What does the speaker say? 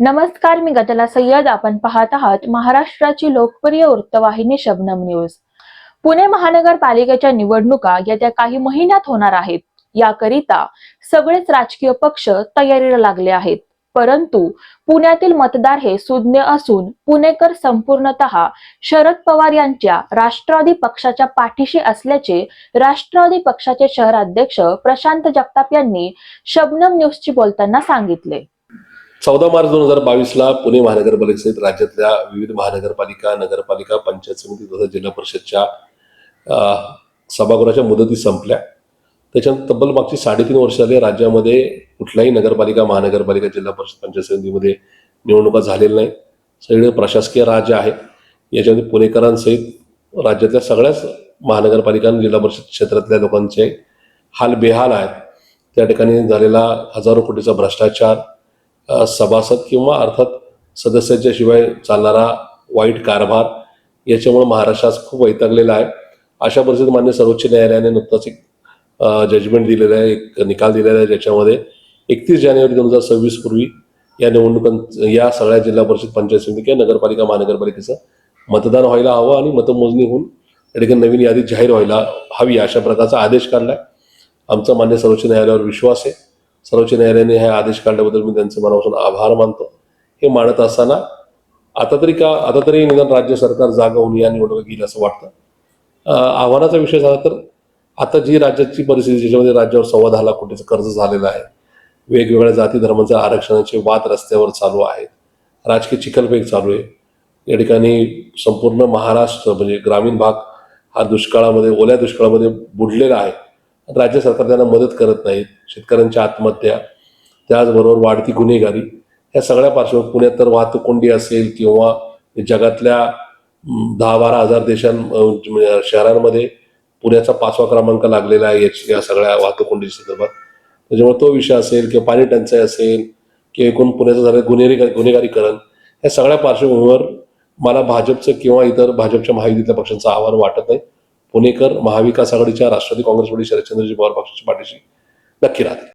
नमस्कार मी गजला सय्यद. आपण पाहत आहात महाराष्ट्राची लोकप्रिय वृत्तवाहिनी शबनम न्यूज. पुणे महानगरपालिकेच्या निवडणुका येत्या काही महिन्यात होणार आहेत. याकरिता सगळेच राजकीय पक्ष तयारीला लागले आहेत. परंतु पुण्यातील मतदार हे सुज्ञ असून पुणेकर संपूर्णतः शरद पवार यांच्या राष्ट्रवादी पक्षाच्या पाठीशी असल्याचे राष्ट्रवादी पक्षाचे शहराध्यक्ष प्रशांत जगताप यांनी शबनम न्यूजशी बोलताना सांगितले. चौदा मार्च दोन हजार बावीसला पुणे महानगरपालिकेसहित राज्यातल्या विविध महानगरपालिका नगरपालिका पंचायत समिती तसंच जिल्हा परिषदच्या सभागृहाच्या मुदती संपल्या. त्याच्यानंतर तब्बल मागची साडेतीन वर्ष झाली राज्यामध्ये कुठल्याही नगरपालिका महानगरपालिका जिल्हा परिषद पंचायत समितीमध्ये निवडणुका झालेल्या नाही सगळे प्रशासकीय राज्य आहे. याच्यामध्ये पुणेकरांसहित राज्यातल्या सगळ्याच महानगरपालिका आणि जिल्हा परिषद क्षेत्रातल्या लोकांचे हाल बेहाल आहेत. त्या ठिकाणी झालेला हजारो कोटीचा भ्रष्टाचार सभासद किंवा अर्थात सदस्याच्या शिवाय चालणारा वाईट कारभार याच्यामुळे महाराष्ट्र आज खूप वैतागलेला आहे. अशा परिस्थितीत मान्य सर्वोच्च न्यायालयाने नुकताच एक जजमेंट दिलेलं आहे एक निकाल दिलेला आहे ज्याच्यामध्ये एकतीस जानेवारी दोन हजार सव्वीस पूर्वी या निवडणुकां या सगळ्या जिल्हा परिषद पंचायत समिती किंवा नगरपालिका महानगरपालिकेचं मतदान व्हायला हवं आणि मतमोजणी होऊन या ठिकाणी नवीन यादी जाहीर व्हायला हवी अशा प्रकारचा आदेश काढलाय. आमचा मान्य सर्वोच्च न्यायालयावर विश्वास आहे. सर्वोच्च न्यायालयाने हा आदेश काढल्याबद्दल मी त्यांचे मनापासून आभार मानतो. हे मानत असताना आता तरी का आता तरी निदान राज्य सरकार जागा होऊन या निवडणुका घेईल असं वाटतं. आव्हानाचा विषय झाला तर आता जी राज्याची परिस्थिती ज्याच्यामध्ये राज्यावर सव्वा दहा लाख कोटीचं कर्ज झालेलं आहे वेगवेगळ्या जाती धर्मांच्या आरक्षणाचे वाद रस्त्यावर चालू आहेत राजकीय चिखलफेक चालू आहे. या ठिकाणी संपूर्ण महाराष्ट्र म्हणजे ग्रामीण भाग हा दुष्काळामध्ये ओल्या दुष्काळामध्ये बुडलेला आहे. राज्य सरकार त्यांना मदत करत नाहीत. शेतकऱ्यांच्या आत्महत्या त्याचबरोबर वाढती गुन्हेगारी. ह्या सगळ्या पार्श्वभूमीवर पुण्यात तर वाहतूक कोंडी असेल किंवा जगातल्या दहा बारा हजार देशां म्हणजे शहरांमध्ये पुण्याचा पाचवा क्रमांक लागलेला आहे याची या सगळ्या वाहतूक कोंडी संदर्भात. त्याच्यामुळे तो विषय असेल किंवा पाणी टंचाई असेल किंवा एकूण पुण्याचं झालं गुन्हेगारी गुन्हेगारीकरण ह्या सगळ्या पार्श्वभूमीवर मला भाजपचं किंवा इतर भाजपच्या महायुतीतल्या पक्षांचं आव्हान वाटत नाही. पुणेकर महाविकास आघाडीच्या राष्ट्रवादी काँग्रेसमध्ये शरदचंद्रजी पवार पक्षाच्या पाठीशी नक्की राहतील.